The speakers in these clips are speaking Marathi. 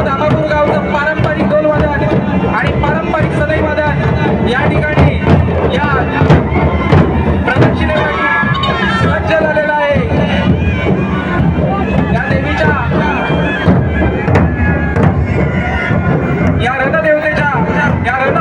असलेलं गावचं पारंपरिक डोलवादन आणि पारंपरिक सदैवादन या ठिकाणी या प्रदक्षिणेसाठी सज्ज झालेला आहे. या देवीच्या या रथदेवतेच्या या रथ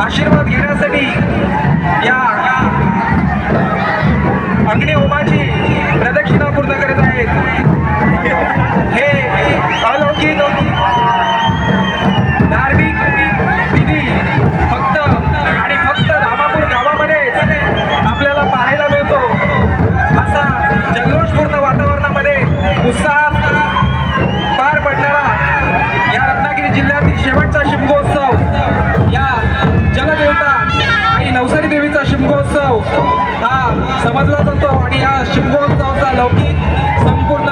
आशीर्वाद घेण्यासाठी या अग्नी देवीचा शिमगोत्सव. हा समजला जातो आणि या शिमगोत्सवाचा लौकिक संपूर्ण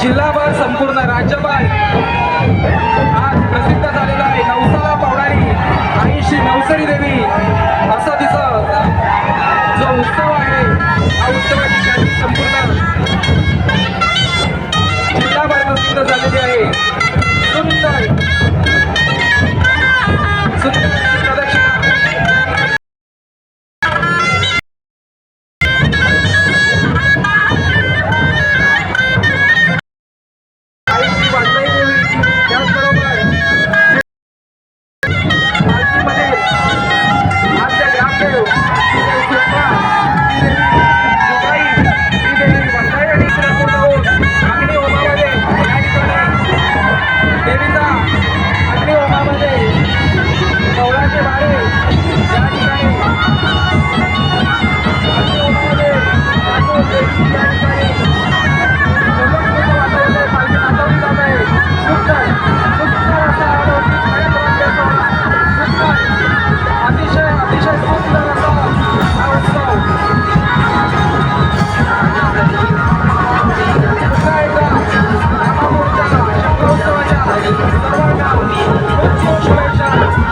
जिल्हाभर संपूर्ण राज्यभर आज प्रसिद्ध झालेला आहे. नवसाला पावणारी आई श्री नवसरी देवी असा तिचा जो उत्सव आहे हा उत्सवाची संपूर्ण जिल्हाभर प्रसिद्ध झालेली आहे.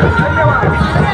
धन्यवाद.